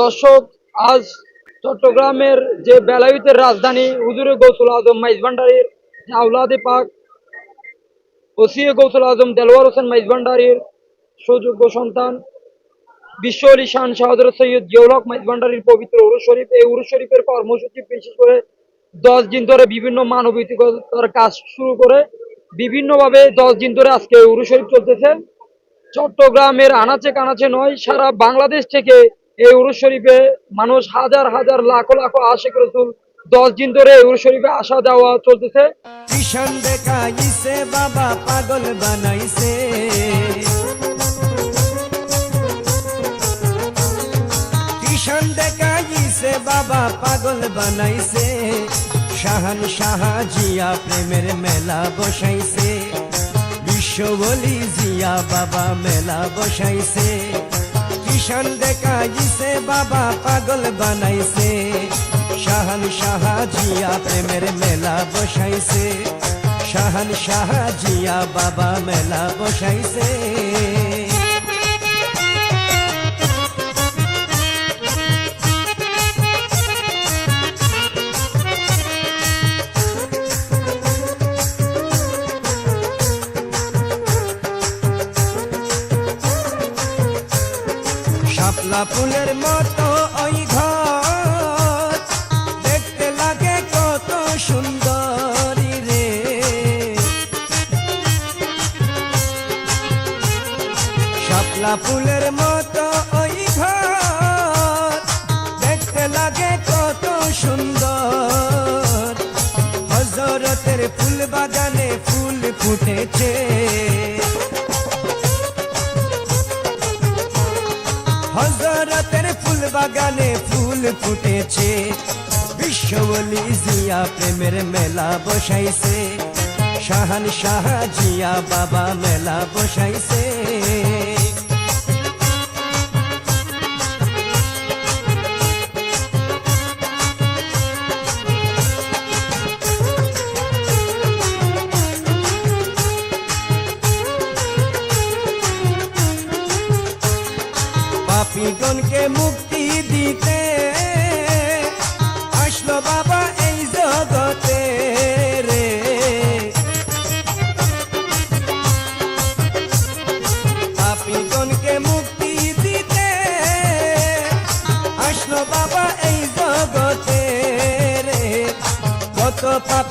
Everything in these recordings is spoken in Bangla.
দর্শক, আজ চট্টগ্রামের যে বেলায়ুতের রাজধানী হুজুরে গৌসুল আজম মাইজভান্ডারির আউলাদে পাক, ওসিয়ে গৌসুল আজম দেলোয়ার হোসেন মাইজভান্ডারির সুযোগ্য সন্তান বিশ্ব আলী শান শাহদর সৈয়দ জিয়াউলক মাইজভান্ডারির পবিত্র উরুস শরীফ, এই উরুস শরীফের কর্মসূচি বিশেষ করে দশ দিন ধরে বিভিন্ন মানবিকতার কাজ শুরু করে বিভিন্নভাবে দশ দিন ধরে আজকে উরুস শরীফ চলতেছে। চট্টগ্রামের আনাচে কানাচে নয়, সারা বাংলাদেশ থেকে এই উরুস শরীফে মানুষ হাজার হাজার লাখো লাখো আশেক রসুল দশ দিন ধরে এই শরীফে আসা যাওয়া চলতেছে। বাবা পাগল বানাইছে। বাবা পাগল বানাইছে। শাহান শাহা জিয়া প্রেমের মেলা বসাইছে। বিশ্ব বলি জিয়া বাবা মেলা বসাইছে। কিষণ দেখাইছে বাবা পাগল বানাইছে শাহান শাহা জিয়া প্রেমের মেলা বসাইছে শাহান শাহা জিয়া বাবা মেলা বসাইছে শাপলা ফুলের মতো ওই ঘর। দেখতে লাগে কত সুন্দরী রে। শাপলা ফুলের মতো ওই ঘর। দেখতে লাগে কত সুন্দর। হজরতের ফুল বাগানে ফুল ফুটেছে। বাগানে ফুল ফুটেছে। বিশ্ববলি জিয়া প্রেমের মেলা বসাইছে। শাহান শাহ জিয়া বাবা মেলা বসাইছে।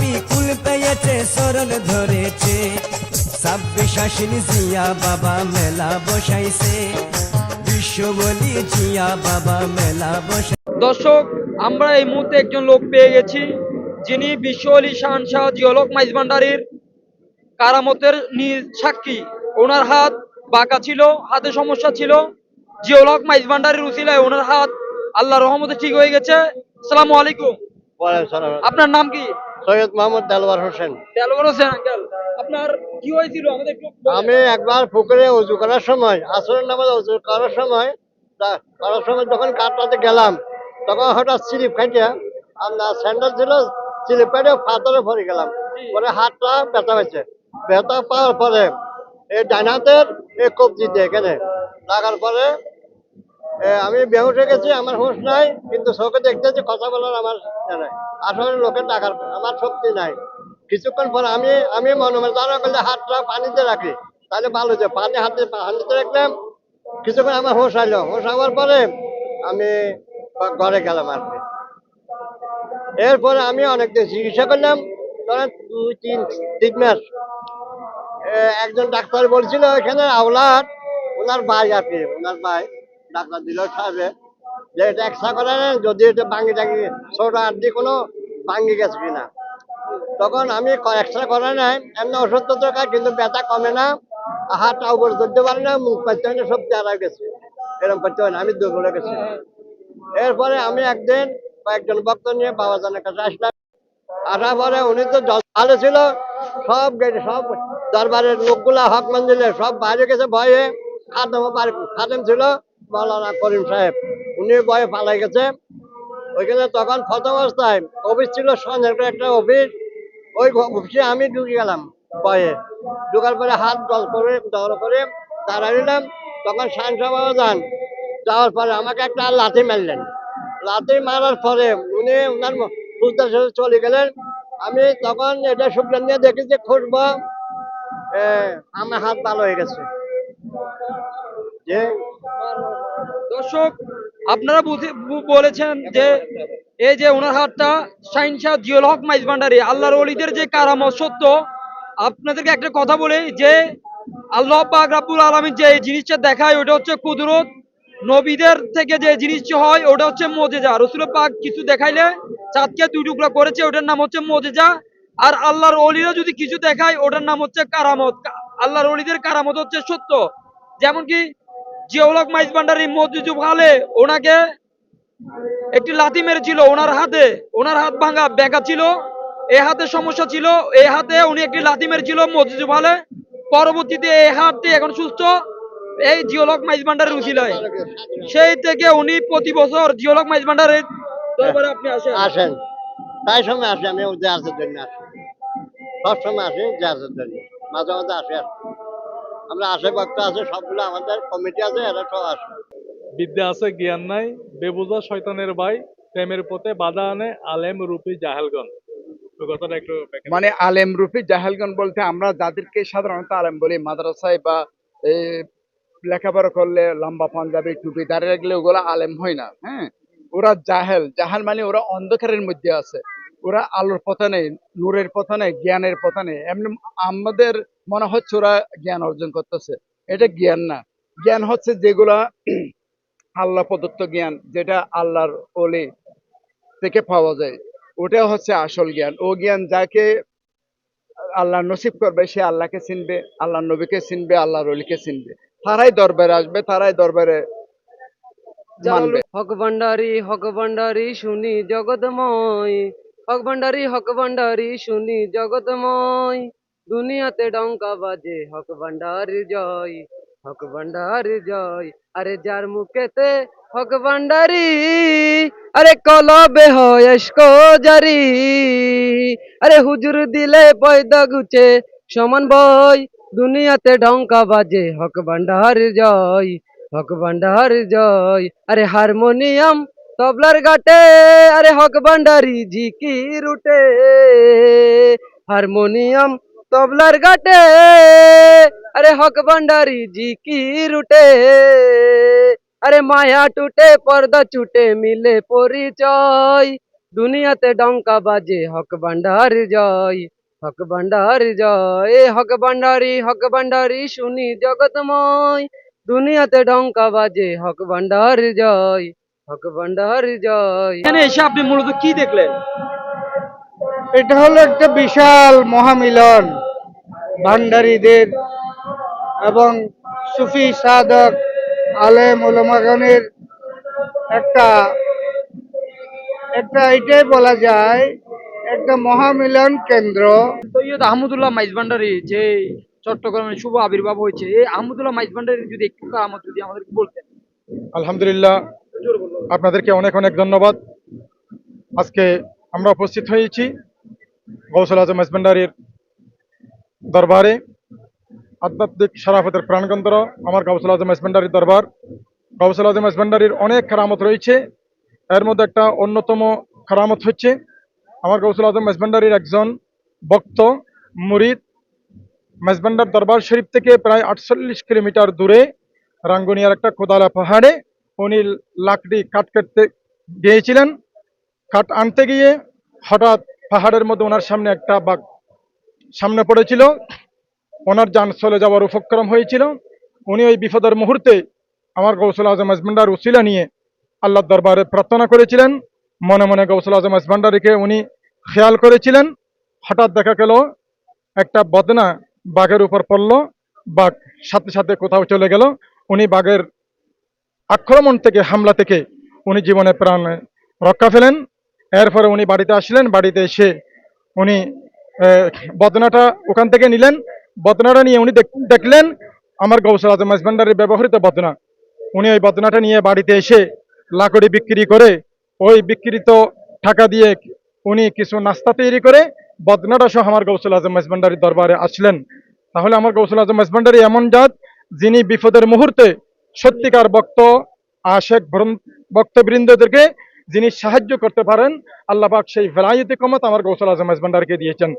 পাপি কুল পেয়েছে ধরেছে। জিয়া বাবা মেলা বসাইছে। বিশ্ব বলি জিয়া বাবা মেলা বসাই দর্শক, আমরা এই মুহূর্তে একজন লোক পেয়ে গেছি, যিনি বিশ্ব আলী শান শাহ জিয়লক মাইজ ভান্ডারির কারামতের সাক্ষী। ওনার হাত বাঁকা ছিল, হাতে সমস্যা ছিল। জিওলক মাইজ ভান্ডারির ওনার হাত আল্লাহ রহমতে ঠিক হয়ে গেছে। আসসালামু আলাইকুম। আপনার নাম কি? সৈয়দ মোহাম্মদ দেলওয়ার হোসেন। দেলওয়ার হোসেন আঙ্কেল আপনার কি হয়েছিল? আমাদের একটু আমি একবার পুকুরে উজু করার সময় আসরের নামাজ উজু করার সময় করার সময় যখন কাটটাতে গেলাম তখন হঠাৎ স্লিপ খাইতে আপনার স্যান্ডেল ছিল স্লিপ খাইতে পাথরে ভরে গেলাম। পরে হাতটা ব্যথা হয়েছে। ব্যথা পাওয়ার পরে এই ডাইনাতের এই কবজি দিয়ে এখানে লাগার পরে আমি বেহুশ হয়ে গেছি, আমার হুঁশ নাই, কিন্তু চোখে দেখতেছি কথা বলার আমার আসলে লোকের টাকার আমার শক্তি নাই। কিছুক্ষণ পরে আমি আমি মনে তারা করলে হাতটা পানিতে রাখি, তাহলে ভালো যে পানি হাতে, পানিতে রাখলাম, কিছুক্ষণ আমার হুঁশ আইলো হুঁশ হওয়ার পরে আমি ঘরে গেলাম আর কি। এরপরে আমি অনেকদিন চিকিৎসা করলাম, ধরেন দুই, তিন তিন মাস। একজন ডাক্তার বলছিল, এখানে আওলাদ, ওনার ভাই আর কি, ওনার ভাই। ডাক্তার দিল সাহেবে যে এটা এক্সরা করে নেন, যদি এটা ভাঙ্গি টাঙ্গি ছোট আড্ডি কোনো ভাঙ্গি গেছে কিনা। তখন আমি এক্সরা করে নাই, এমনি ওষুধ তো খাই, কিন্তু ব্যথা কমে না, হাতটা উপরে ধরতে পারে না, মুখ পাচ্ছে না, সব চেহারা গেছে। এরকম করতে হয় না, আমি দুর্বল গেছি। এরপরে আমি একদিন কয়েকজন ভক্ত নিয়ে বাবা বাবাজানের কাছে আসলাম। আসার পরে উনি তো ভালো ছিল, সব গেটে, সব দরবারের লোকগুলা হক মঞ্জিলে সব বাইরে গেছে, ভয়ে খাদেম খাদেম ছিল। মৌলানা করিম সাহেব, উনি ভয়ে পালাই গেছে। ওইখানে তখন প্রথম অবস্থায় অফিস ছিল সঞ্জয় একটা অফিস। ওই অফিসে আমি ঢুকে গেলাম ভয়ে ঢুকার পরে হাত জল করে জল করে দাঁড়াইলাম তখন শান বাবা যান। যাওয়ার পরে আমাকে একটা লাঠি মারলেন। লাঠি মারার পরে উনি ওনার সুলতান সাথে চলে গেলেন। আমি তখন এটা শুক্লান নিয়ে দেখি যে খুঁজবো আমার হাত ভালো হয়ে গেছে। যে দর্শক, আপনারা বলেছেন যে এই যে ওনার হাতটা শাহিন শাহ জিয়ল হক মাইজ ভান্ডারি, আল্লাহর অলিদের যে কারামত সত্য, আপনাদেরকে একটা কথা বলি যে আল্লাহ পাক আলামিন যে জিনিসটা দেখায় ওটা হচ্ছে কুদরত। নবীদের থেকে যে জিনিসটা হয় ওটা হচ্ছে মজেজা। রসুল পাক কিছু দেখাইলে চাঁদকে দুই টুকরা করেছে, ওটার নাম হচ্ছে মজেজা। আর আল্লাহর অলিরা যদি কিছু দেখায়, ওটার নাম হচ্ছে কারামত। আল্লাহর অলিদের কারামত হচ্ছে সত্য। যেমন কি জিয়াউলক মাইজ ভান্ডারি মজুজু ভালে ওনাকে একটি লাথি মেরেছিল ওনার হাতে, ওনার হাত ভাঙা বেঁকা ছিল এই হাতে সমস্যা ছিল এই হাতে উনি একটি লাথি মেরেছিল মজুজু ভালে পরবর্তীতে এই হাতটি এখন সুস্থ, এই জিওলক মাইজ ভান্ডারের উচিলায় সেই থেকে উনি প্রতি বছর জিওলক মাইজ ভান্ডারের দরবারে আপনি আসেন? আসেন। তাই সময় আসি, আমি জাহাজের জন্য আসি। সব সময় আসি জাহাজের জন্য। মাঝে মাঝে আসি আর। আমরা আশে ভক্ত আছে সবগুলো আমাদের কমিটি আছে এরা সব আসে বিদ্যা আছে জ্ঞান নাই বেবুজা শয়তানের ভাই প্রেমের পথে বাধা আনে আলেম রূপী জাহেলগণ তো কথাটা একটু ব্যাখ্যা মানে আলেম রূপী জাহেলগণ বলতে আমরা যাদেরকে সাধারণত আলেম বলি মাদ্রাসায় বা এই লেখাপড়া করলে লম্বা পাঞ্জাবি টুপি দাঁড়িয়ে রাখলে ওগুলো আলেম হয় না হ্যাঁ? ওরা জাহেল জাহেল মানে ওরা অন্ধকারের মধ্যে আছে। ওরা আলোর পথে নেই নূরের পথে নেই জ্ঞানের পথে নেই এমনি আমাদের মনে হচ্ছে ওরা জ্ঞান অর্জন করতেছে। এটা জ্ঞান না। জ্ঞান হচ্ছে যেগুলা আল্লাহ প্রদত্ত জ্ঞান যেটা আল্লাহর ওলি থেকে পাওয়া যায়। ওটা হচ্ছে আসল জ্ঞান। ও জ্ঞান যাকে আল্লাহ নসিব করবে সে আল্লাহকে চিনবে আল্লাহ নবীকে চিনবে আল্লাহর অলিকে চিনবে। তারাই দরবারে আসবে তারাই দরবারে হক ভান্ডারি হক ভান্ডারি শুনি জগতময় হক ভান্ডারি হক ভান্ডারি শুনি জগতময়। দুনিয়াতে ডঙ্কা বাজে হক ভান্ডারি জয় হক ভান্ডারি জয়। আরে যার মুখেতে হক ভান্ডারি আরে কলবে হয়স্ক জারি। আরে হুজুর দিলে পয়দা গুছে, সমান বই দুনিয়াতে ডঙ্কা বাজে হক ভান্ডারি জয় হক ভান্ডার জয়। আরে হারমোনিয়াম তবলার গাটে আরে হক ভান্ডারি ঝিকি রুটে হারমোনিয়াম তবলার গাটে আরে হক ভান্ডারি ঝিকি রুটে আরে মায়া টুটে, পর্দা ছুটে, মিলে পরিচয়। দুনিয়াতে ডঙ্কা বাজে, হক ভান্ডার জয়। হক ভান্ডার জয়, হক ভান্ডারি হক ভান্ডারি, শুনি জগতময় দুনিয়াতে ডঙ্কা বাজে, হক ভান্ডার জয়। জয়। এখানে এসে আপনি মূলত কি দেখলেন? এটা হলো একটা বিশাল মহামিলন। ভান্ডারীদের এবং সুফি সাধক আলেম ওলামাগণের একটা একটা এটাই বলা যায় একটা মহামিলন কেন্দ্র। সৈয়দ আহমদুল্লাহ মাইজ ভান্ডারি যে চট্টগ্রামে শুভ আবির্ভাব হয়েছে এই আহমদুল্লাহ মাইজ ভান্ডারি যদি একটু কারামত যদি আমাদেরকে বলতেন। আলহামদুলিল্লাহ আপনাদেরকে অনেক অনেক ধন্যবাদ। আজকে আমরা উপস্থিত হয়েছি গৌসল আজম হাজবেন্ডারির দরবারে। আধ্যাত্মিক সারাফতের প্রাণকেন্দ্র, আমার গৌসল আজম হাজবেন্ডারির দরবার। গৌসল আজম হাজবেন্ডারির অনেক খারামত রয়েছে। এর মধ্যে একটা অন্যতম খারামত হচ্ছে আমার গৌসল আজম হাজবেন্ডারির একজন ভক্ত, মুরিদ। মেজবান্ডার দরবার শরীফ থেকে প্রায় আটচল্লিশ কিলোমিটার দূরে রাঙ্গুনিয়ার একটা কোদালা পাহাড়ে উনি লাকড়ি কাট কাটতে গিয়েছিলেন। কাঠ আনতে গিয়ে হঠাৎ পাহাড়ের মধ্যে ওনার সামনে একটা বাঘ সামনে পড়েছিল। ওনার যান চলে যাওয়ার উপক্রম হয়েছিল। উনি ওই বিপদের মুহূর্তে আমার গৌসুল আজম আজমান্ডার উসিলা নিয়ে আল্লাহর দরবারে প্রার্থনা করেছিলেন। মনে মনে গৌসুল আজম আজমান্ডারিকে উনি খেয়াল করেছিলেন। হঠাৎ দেখা গেল, একটা বদনা বাঘের উপর পড়ল। বাঘ সাথে সাথে কোথাও চলে গেল। উনি বাঘের আক্রমণ থেকে, হামলা থেকে উনি জীবনে প্রাণ রক্ষা পেলেন। এরপরে উনি বাড়িতে আসলেন। বাড়িতে এসে উনি বদনাটা ওখান থেকে নিলেন। বদনাটা নিয়ে উনি দেখ- দেখলেন, আমার গৌসল আজম হাজবেন্ডারের ব্যবহৃত বদনা। উনি ওই বদনাটা নিয়ে বাড়িতে এসে লাকড়ি বিক্রি করে, ওই বিক্রিত টাকা দিয়ে উনি কিছু নাস্তা তৈরি করে বদনাটা সহ আমার গৌসল আজম হাজবেন্ডারির দরবারে আসলেন। তাহলে আমার গৌসল আজম হাজবেন্ডারি এমন জাত যিনি বিপদের মুহূর্তে সত্যিকার বক্ত আশেক বক্তবৃন্দদেরকে যিনি সাহায্য করতে পারেন, আল্লাহ পাক সেই ভেলায়তি কমত আমার গৌসল আজম হাজবান্ডারকে দিয়েছেন।